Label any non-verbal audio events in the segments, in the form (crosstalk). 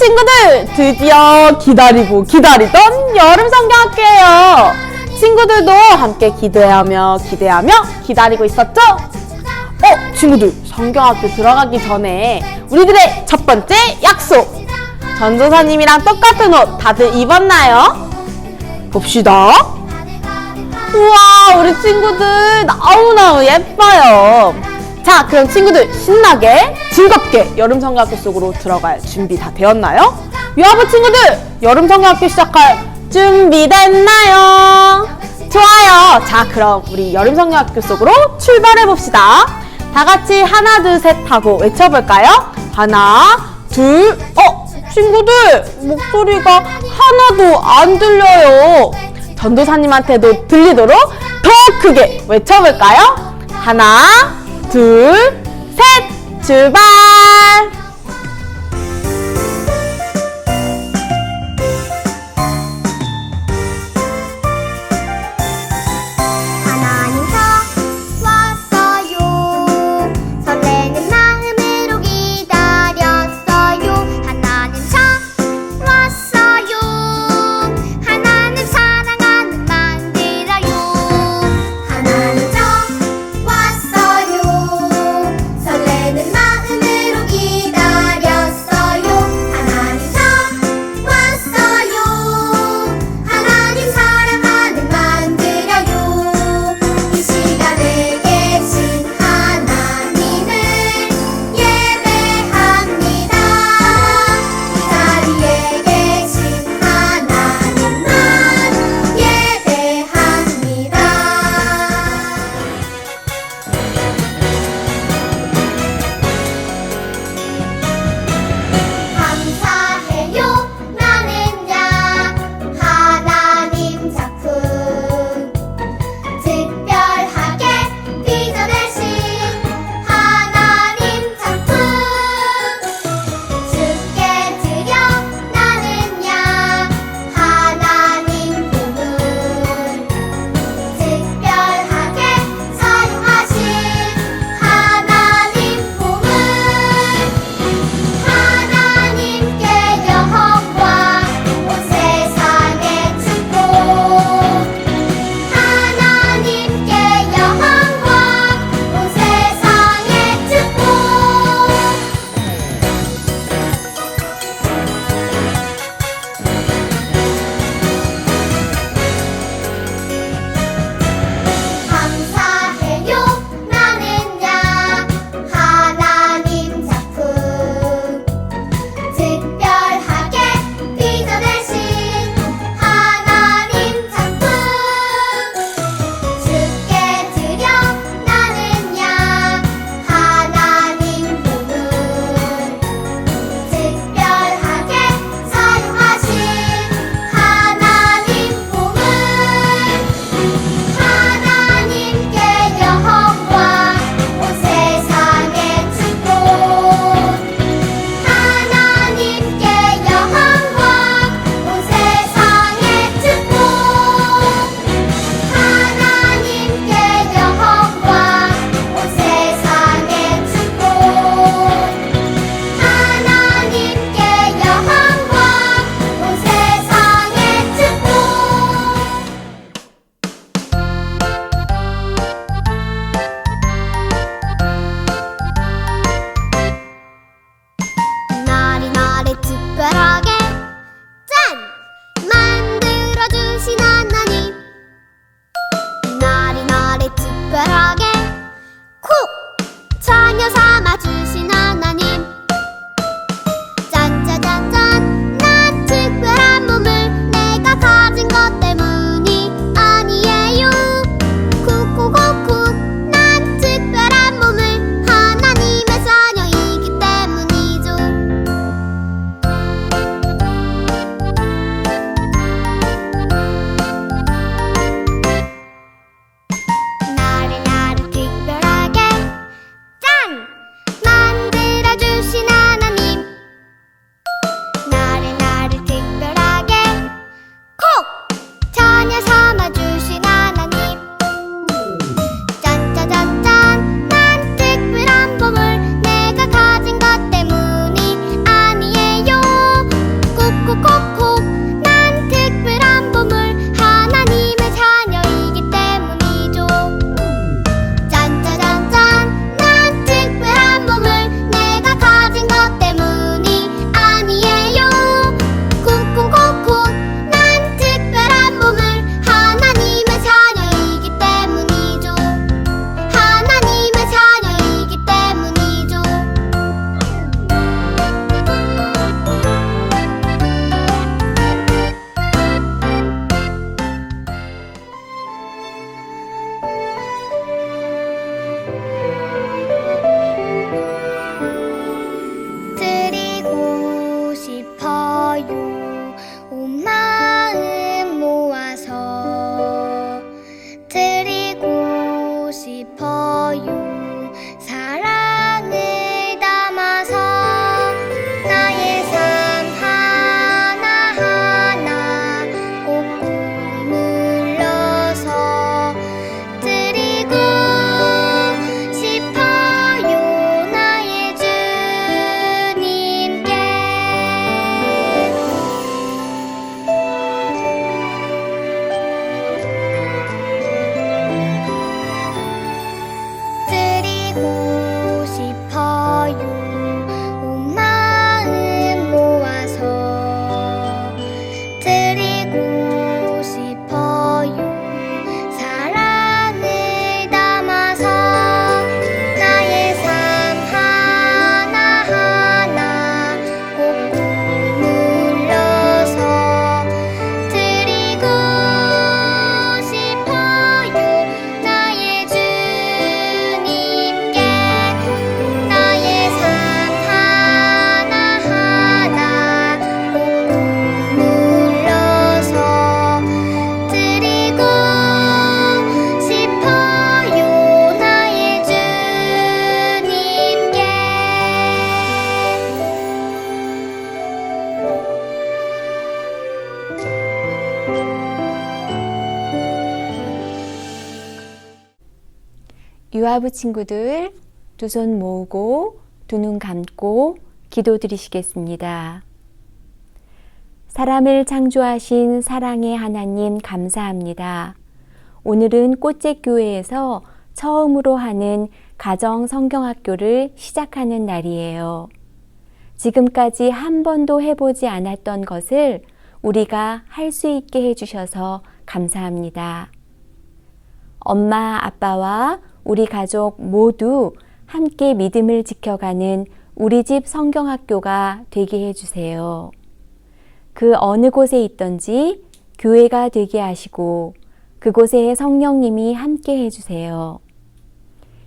친구들 드디어 기다리고 기다리던 여름 성경학교예요. 친구들도 함께 기대하며 기대하며 기다리고 있었죠? 어, 친구들 성경학교 들어가기 전에 우리들의 첫 번째 약속. 전도사님이랑 똑같은 옷 다들 입었나요? 봅시다. 우와, 우리 친구들 너무너무 예뻐요. 자, 그럼 친구들 신나게 즐겁게 여름 성경학교 속으로 들어갈 준비 다 되었나요? 위아부 친구들 여름 성경학교 시작할 준비 됐나요? 좋아요. 자, 그럼 우리 여름 성경학교 속으로 출발해 봅시다. 다 같이 하나 둘 셋 하고 외쳐볼까요? 하나, 둘, 어, 친구들 목소리가 하나도 안 들려요. 전도사님한테도 들리도록 더 크게 외쳐볼까요? 하나, 둘, 셋, 출발! 유아부 친구들 두 손 모으고 두 눈 감고 기도 드리시겠습니다. 사람을 창조하신 사랑의 하나님 감사합니다. 오늘은 꽃제 교회에서 처음으로 하는 가정 성경학교를 시작하는 날이에요. 지금까지 한 번도 해보지 않았던 것을 우리가 할 수 있게 해주셔서 감사합니다. 엄마, 아빠와 우리 가족 모두 함께 믿음을 지켜가는 우리 집 성경학교가 되게 해주세요. 그 어느 곳에 있던지 교회가 되게 하시고 그곳에 성령님이 함께 해주세요.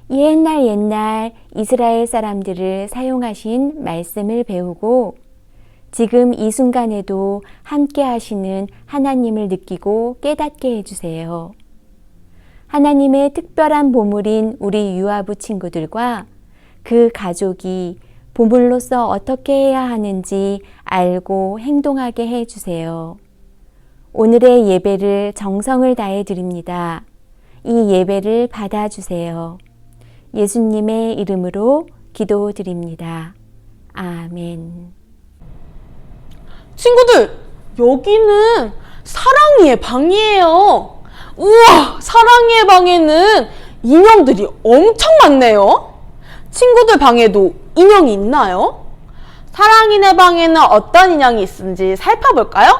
옛날 옛날 이스라엘 사람들을 사용하신 말씀을 배우고 지금 이 순간에도 함께 하시는 하나님을 느끼고 깨닫게 해주세요. 하나님의 특별한 보물인 우리 유아부 친구들과 그 가족이 보물로서 어떻게 해야 하는지 알고 행동하게 해 주세요. 오늘의 예배를 정성을 다해 드립니다. 이 예배를 받아 주세요. 예수님의 이름으로 기도드립니다. 아멘. 친구들, 여기는 사랑이의 방이에요. 우와, 사랑이의 방에는 인형들이 엄청 많네요. 친구들 방에도 인형이 있나요? 사랑이네 방에는 어떤 인형이 있는지 살펴볼까요?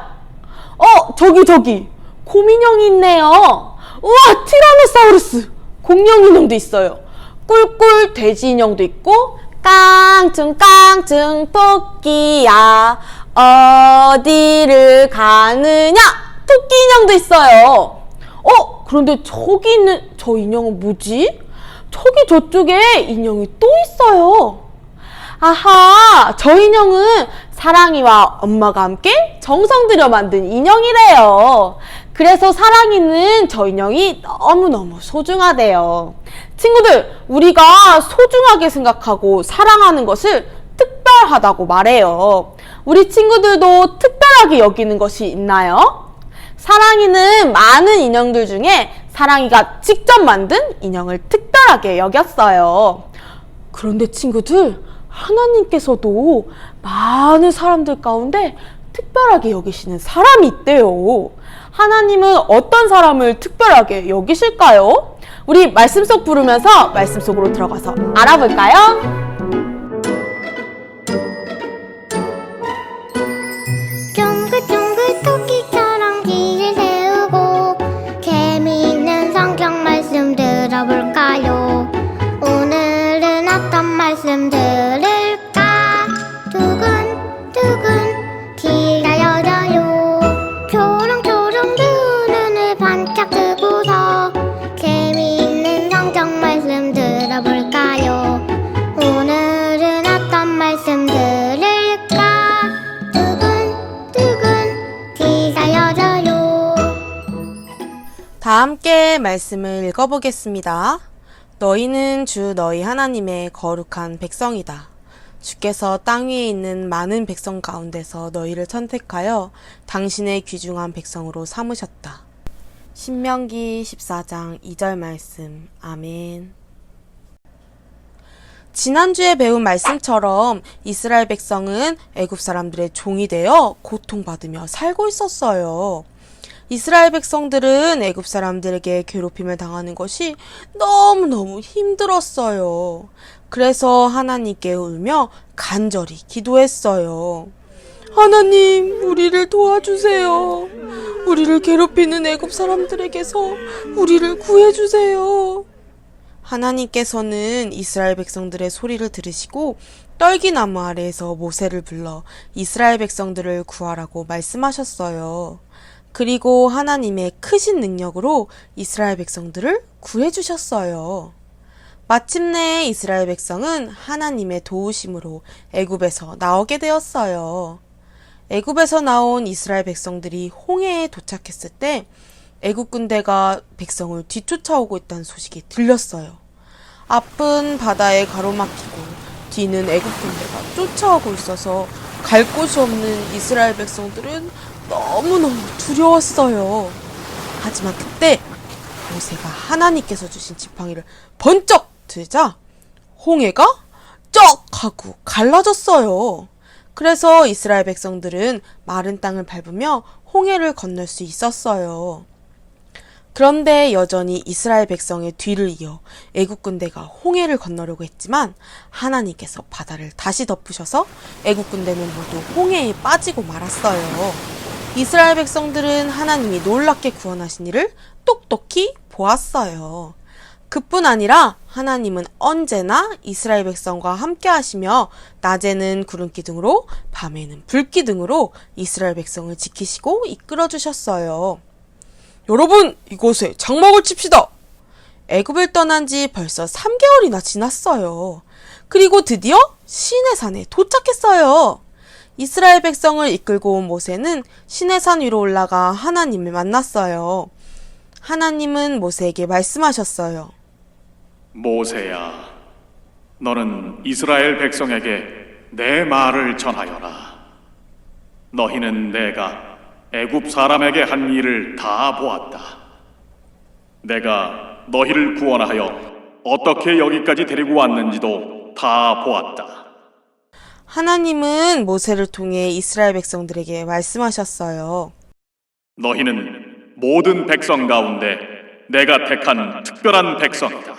어, 저기, 저기, 곰인형이 있네요. 우와, 티라노사우루스, 공룡 인형도 있어요. 꿀꿀 돼지 인형도 있고, 깡충, 깡충, 토끼야, 어디를 가느냐? 토끼 인형도 있어요. 어, 그런데 저기 있는 저 인형은 뭐지? 저기 저쪽에 인형이 또 있어요. 아하, 저 인형은 사랑이와 엄마가 함께 정성 들여 만든 인형이래요. 그래서 사랑이는 저 인형이 너무너무 소중하대요. 친구들, 우리가 소중하게 생각하고 사랑하는 것을 특별하다고 말해요. 우리 친구들도 특별하게 여기는 것이 있나요? 사랑이는 많은 인형들 중에 사랑이가 직접 만든 인형을 특별하게 여겼어요. 그런데 친구들, 하나님께서도 많은 사람들 가운데 특별하게 여기시는 사람이 있대요. 하나님은 어떤 사람을 특별하게 여기실까요? 우리 말씀 속 부르면서 말씀 속으로 들어가서 알아볼까요? 말씀을 읽어보겠습니다. 너희는 주 너희 하나님의 거룩한 백성이다. 주께서 땅 위에 있는 많은 백성 가운데서 너희를 선택하여 당신의 귀중한 백성으로 삼으셨다. 신명기 14장 2절 말씀. 아멘. 지난주에 배운 말씀처럼 이스라엘 백성은 애굽 사람들의 종이 되어 고통받으며 살고 있었어요. 이스라엘 백성들은 애굽 사람들에게 괴롭힘을 당하는 것이 너무너무 힘들었어요. 그래서 하나님께 울며 간절히 기도했어요. 하나님, 우리를 도와주세요. 우리를 괴롭히는 애굽 사람들에게서 우리를 구해주세요. 하나님께서는 이스라엘 백성들의 소리를 들으시고 떨기나무 아래에서 모세를 불러 이스라엘 백성들을 구하라고 말씀하셨어요. 그리고 하나님의 크신 능력으로 이스라엘 백성들을 구해주셨어요. 마침내 이스라엘 백성은 하나님의 도우심으로 애굽에서 나오게 되었어요. 애굽에서 나온 이스라엘 백성들이 홍해에 도착했을 때 애굽 군대가 백성을 뒤쫓아오고 있다는 소식이 들렸어요. 앞은 바다에 가로막히고 뒤는 애굽 군대가 쫓아오고 있어서 갈 곳이 없는 이스라엘 백성들은 너무너무 두려웠어요. 하지만 그때 모세가 하나님께서 주신 지팡이를 번쩍 들자 홍해가 쩍 하고 갈라졌어요. 그래서 이스라엘 백성들은 마른 땅을 밟으며 홍해를 건널 수 있었어요. 그런데 여전히 이스라엘 백성의 뒤를 이어 애국 군대가 홍해를 건너려고 했지만 하나님께서 바다를 다시 덮으셔서 애국 군대는 모두 홍해에 빠지고 말았어요. 이스라엘 백성들은 하나님이 놀랍게 구원하신 일을 똑똑히 보았어요. 그뿐 아니라 하나님은 언제나 이스라엘 백성과 함께 하시며 낮에는 구름 기둥으로 밤에는 불 기둥으로 이스라엘 백성을 지키시고 이끌어 주셨어요. 여러분, 이곳에 장막을 칩시다. 애굽을 떠난 지 벌써 3개월이나 지났어요. 그리고 드디어 시내산에 도착했어요. 이스라엘 백성을 이끌고 온 모세는 시내산 위로 올라가 하나님을 만났어요. 하나님은 모세에게 말씀하셨어요. 모세야, 너는 이스라엘 백성에게 내 말을 전하여라. 너희는 내가 애굽 사람에게 한 일을 다 보았다. 내가 너희를 구원하여 어떻게 여기까지 데리고 왔는지도 다 보았다. 하나님은 모세를 통해 이스라엘 백성들에게 말씀하셨어요. 너희는 모든 백성 가운데 내가 택한 특별한 백성이다.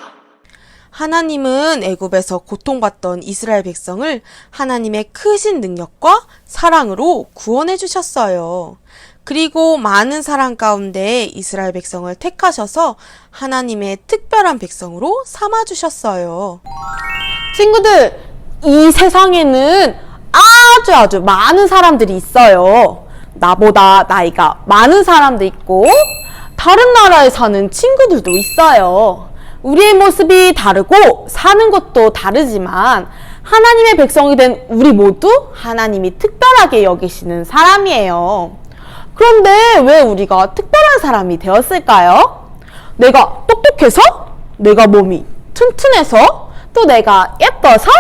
하나님은 애굽에서 고통받던 이스라엘 백성을 하나님의 크신 능력과 사랑으로 구원해 주셨어요. 그리고 많은 사랑 가운데 이스라엘 백성을 택하셔서 하나님의 특별한 백성으로 삼아 주셨어요. 친구들, 이 세상에는 아주 아주 많은 사람들이 있어요. 나보다 나이가 많은 사람도 있고, 다른 나라에 사는 친구들도 있어요. 우리의 모습이 다르고, 사는 것도 다르지만, 하나님의 백성이 된 우리 모두 하나님이 특별하게 여기시는 사람이에요. 그런데 왜 우리가 특별한 사람이 되었을까요? 내가 똑똑해서? 내가 몸이 튼튼해서? 또 내가 예뻐서?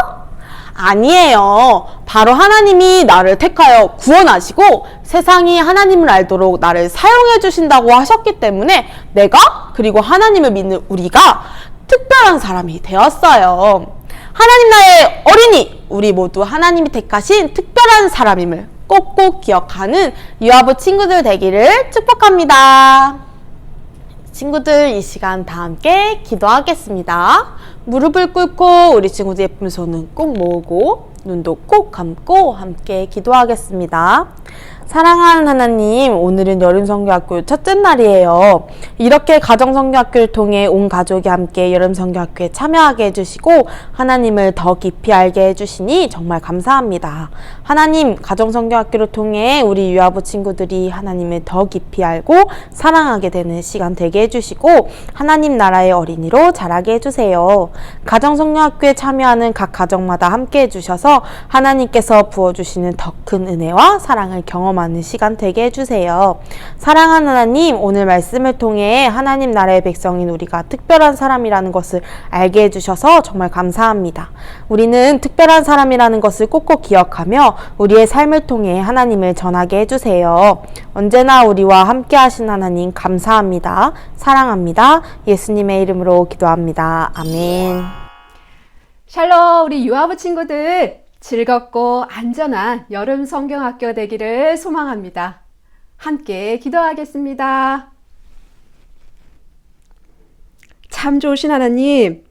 아니에요. 바로 하나님이 나를 택하여 구원하시고 세상이 하나님을 알도록 나를 사용해 주신다고 하셨기 때문에 내가 그리고 하나님을 믿는 우리가 특별한 사람이 되었어요. 하나님 나의 어린이, 우리 모두 하나님이 택하신 특별한 사람임을 꼭꼭 기억하는 유아부 친구들 되기를 축복합니다. 친구들 이 시간 다 함께 기도하겠습니다. 무릎을 꿇고 우리 친구들 예쁜 손은 꼭 모으고 눈도 꼭 감고 함께 기도하겠습니다. 사랑하는 하나님, 오늘은 여름성교학교 첫째 날이에요. 이렇게 가정성교학교를 통해 온 가족이 함께 여름성교학교에 참여하게 해주시고 하나님을 더 깊이 알게 해주시니 정말 감사합니다. 하나님, 가정성교학교를 통해 우리 유아부 친구들이 하나님을 더 깊이 알고 사랑하게 되는 시간 되게 해주시고 하나님 나라의 어린이로 자라게 해주세요. 가정성교학교에 참여하는 각 가정마다 함께 해주셔 서 하나님께서 부어주시는 더 큰 은혜와 사랑을 경험하는 시간 되게 해주세요. 사랑하는 하나님, 오늘 말씀을 통해 하나님 나라의 백성인 우리가 특별한 사람이라는 것을 알게 해주셔서 정말 감사합니다. 우리는 특별한 사람이라는 것을 꼭꼭 기억하며 우리의 삶을 통해 하나님을 전하게 해주세요. 언제나 우리와 함께 하신 하나님 감사합니다. 사랑합니다. 예수님의 이름으로 기도합니다. 아멘. 샬롬 우리 유아부 친구들 즐겁고 안전한 여름 성경학교 되기를 소망합니다. 함께 기도하겠습니다. 참 좋으신 하나님,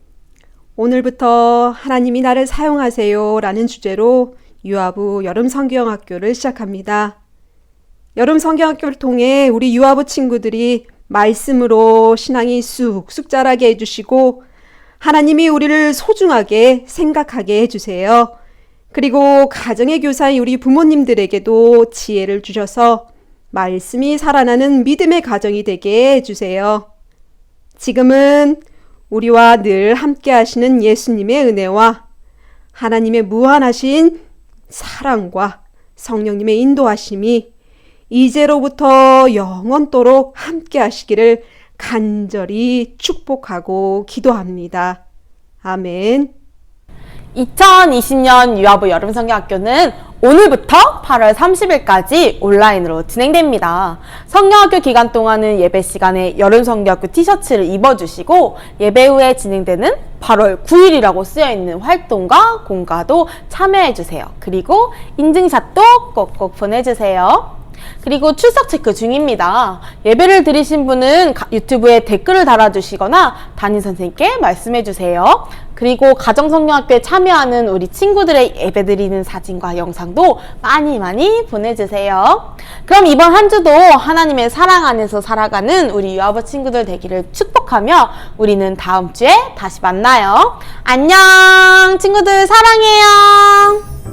오늘부터 하나님이 나를 사용하세요 라는 주제로 유아부 여름 성경학교를 시작합니다. 여름 성경학교를 통해 우리 유아부 친구들이 말씀으로 신앙이 쑥쑥 자라게 해주시고 하나님이 우리를 소중하게 생각하게 해주세요. 그리고 가정의 교사인 우리 부모님들에게도 지혜를 주셔서 말씀이 살아나는 믿음의 가정이 되게 해주세요. 지금은 우리와 늘 함께 하시는 예수님의 은혜와 하나님의 무한하신 사랑과 성령님의 인도하심이 이제로부터 영원토록 함께 하시기를 간절히 축복하고 기도합니다. 아멘. 2020년 유아부 여름성경학교는 오늘부터 8월 30일까지 온라인으로 진행됩니다. 성경학교 기간 동안은 예배 시간에 여름 성경학교 티셔츠를 입어주시고 예배 후에 진행되는 8월 9일이라고 쓰여 있는 활동과 공가도 참여해주세요. 그리고 인증샷도 꼭꼭 보내주세요. 그리고 출석 체크 중입니다. 예배를 드리신 분은 가- 유튜브에 댓글을 달아주시거나 담임 선생님께 말씀해 주세요. 그리고 가정성경학교에 참여하는 우리 친구들의 예배 드리는 사진과 영상도 많이 많이 보내주세요. 그럼 이번 한 주도 하나님의 사랑 안에서 살아가는 우리 유아부 친구들 되기를 축복하며 우리는 다음 주에 다시 만나요. 안녕! 친구들 사랑해요!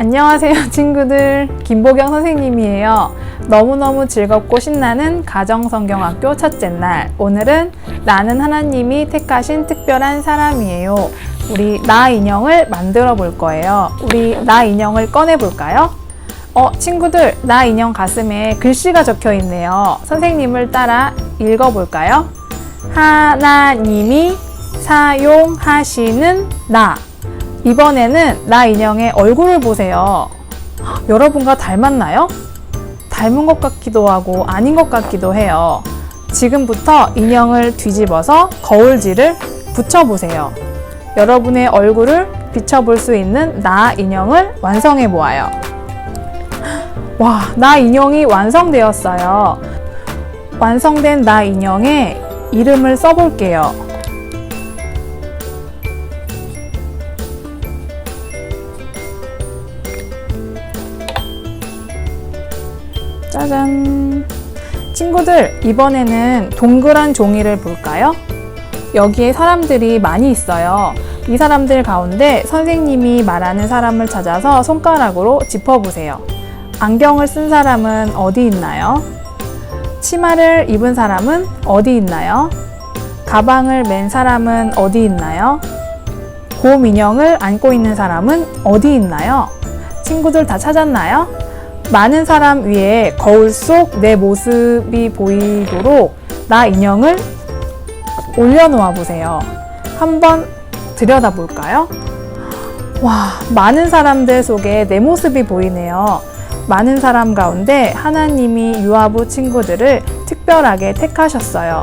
안녕하세요, (laughs) 친구들. 김보경 선생님이에요. 너무너무 즐겁고 신나는 가정성경학교 첫째 날. 오늘은 나는 하나님이 택하신 특별한 사람이에요. 우리 나 인형을 만들어 볼 거예요. 우리 나 인형을 꺼내 볼까요? 어, 친구들, 나 인형 가슴에 글씨가 적혀 있네요. 선생님을 따라 읽어 볼까요? 하나님이 사용하시는 나. 이번에는 나 인형의 얼굴을 보세요. 헉, 여러분과 닮았나요? 닮은 것 같기도 하고 아닌 것 같기도 해요. 지금부터 인형을 뒤집어서 거울질을 붙여보세요. 여러분의 얼굴을 비춰볼 수 있는 나 인형을 완성해 보아요. 와, 나 인형이 완성되었어요. 완성된 나 인형에 이름을 써볼게요. 짜잔. 친구들, 이번에는 동그란 종이를 볼까요? 여기에 사람들이 많이 있어요. 이 사람들 가운데 선생님이 말하는 사람을 찾아서 손가락으로 짚어보세요. 안경을 쓴 사람은 어디 있나요? 치마를 입은 사람은 어디 있나요? 가방을 맨 사람은 어디 있나요? 곰 인형을 안고 있는 사람은 어디 있나요? 친구들 다 찾았나요? 많은 사람 위에 거울 속 내 모습이 보이도록 나 인형을 올려놓아 보세요. 한번 들여다 볼까요? 와, 많은 사람들 속에 내 모습이 보이네요. 많은 사람 가운데 하나님이 유아부 친구들을 특별하게 택하셨어요.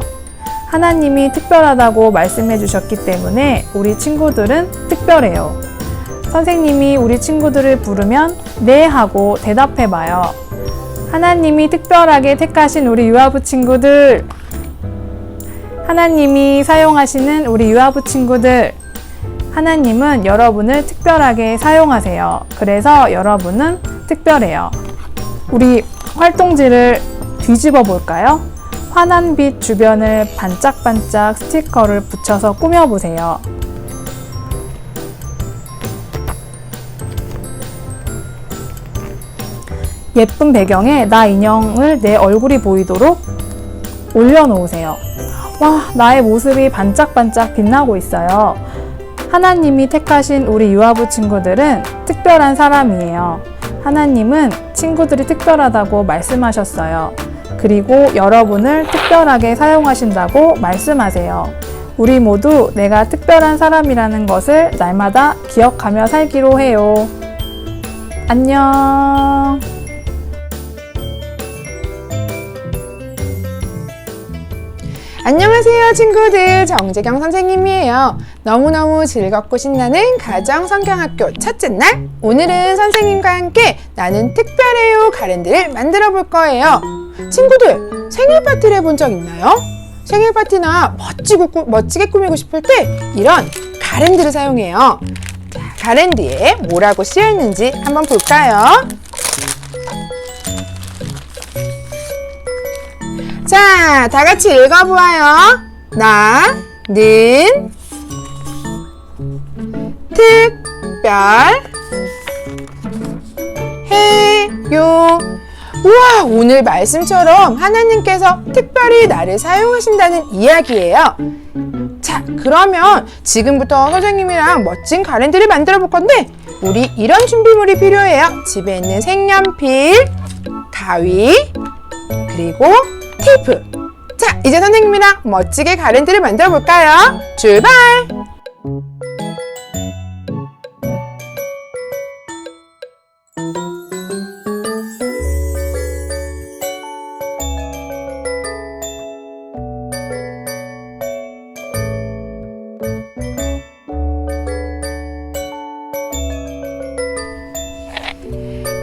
하나님이 특별하다고 말씀해 주셨기 때문에 우리 친구들은 특별해요. 선생님이 우리 친구들을 부르면 네 하고 대답해 봐요. 하나님이 특별하게 택하신 우리 유아부 친구들. 하나님이 사용하시는 우리 유아부 친구들. 하나님은 여러분을 특별하게 사용하세요. 그래서 여러분은 특별해요. 우리 활동지를 뒤집어 볼까요? 환한 빛 주변을 반짝반짝 스티커를 붙여서 꾸며보세요. 예쁜 배경에 나 인형을 내 얼굴이 보이도록 올려놓으세요. 와, 나의 모습이 반짝반짝 빛나고 있어요. 하나님이 택하신 우리 유아부 친구들은 특별한 사람이에요. 하나님은 친구들이 특별하다고 말씀하셨어요. 그리고 여러분을 특별하게 사용하신다고 말씀하세요. 우리 모두 내가 특별한 사람이라는 것을 날마다 기억하며 살기로 해요. 안녕. 안녕하세요 친구들. 정재경 선생님이에요. 너무너무 즐겁고 신나는 가정 성경학교 첫째 날. 오늘은 선생님과 함께 나는 특별해요 가랜드를 만들어 볼 거예요. 친구들 생일 파티를 해본 적 있나요? 생일 파티나 멋지고, 꾸- 멋지게 꾸미고 싶을 때 이런 가랜드를 사용해요. 자, 가랜드에 뭐라고 쓰여 있는지 한번 볼까요? 자, 다 같이 읽어보아요. 나 는 특별 해요. 우와, 오늘 말씀처럼 하나님께서 특별히 나를 사용하신다는 이야기예요. 자, 그러면 지금부터 선생님이랑 멋진 가랜드를 만들어 볼 건데, 우리 이런 준비물이 필요해요. 집에 있는 색연필, 가위, 그리고 테이프! 자, 이제 선생님이랑 멋지게 가랜드를 만들어 볼까요? 출발!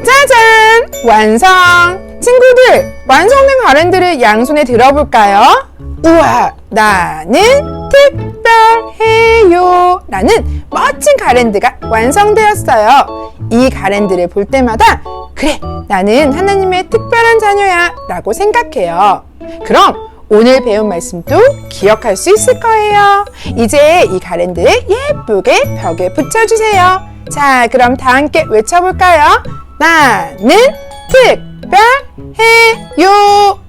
짜잔! 완성! 친구들, 완성된 가랜드를 양손에 들어볼까요? 우와, 나는 특별해요. 라는 멋진 가랜드가 완성되었어요. 이 가랜드를 볼 때마다, 그래, 나는 하나님의 특별한 자녀야. 라고 생각해요. 그럼 오늘 배운 말씀도 기억할 수 있을 거예요. 이제 이 가랜드를 예쁘게 벽에 붙여주세요. 자, 그럼 다 함께 외쳐볼까요? 나는 특별해요.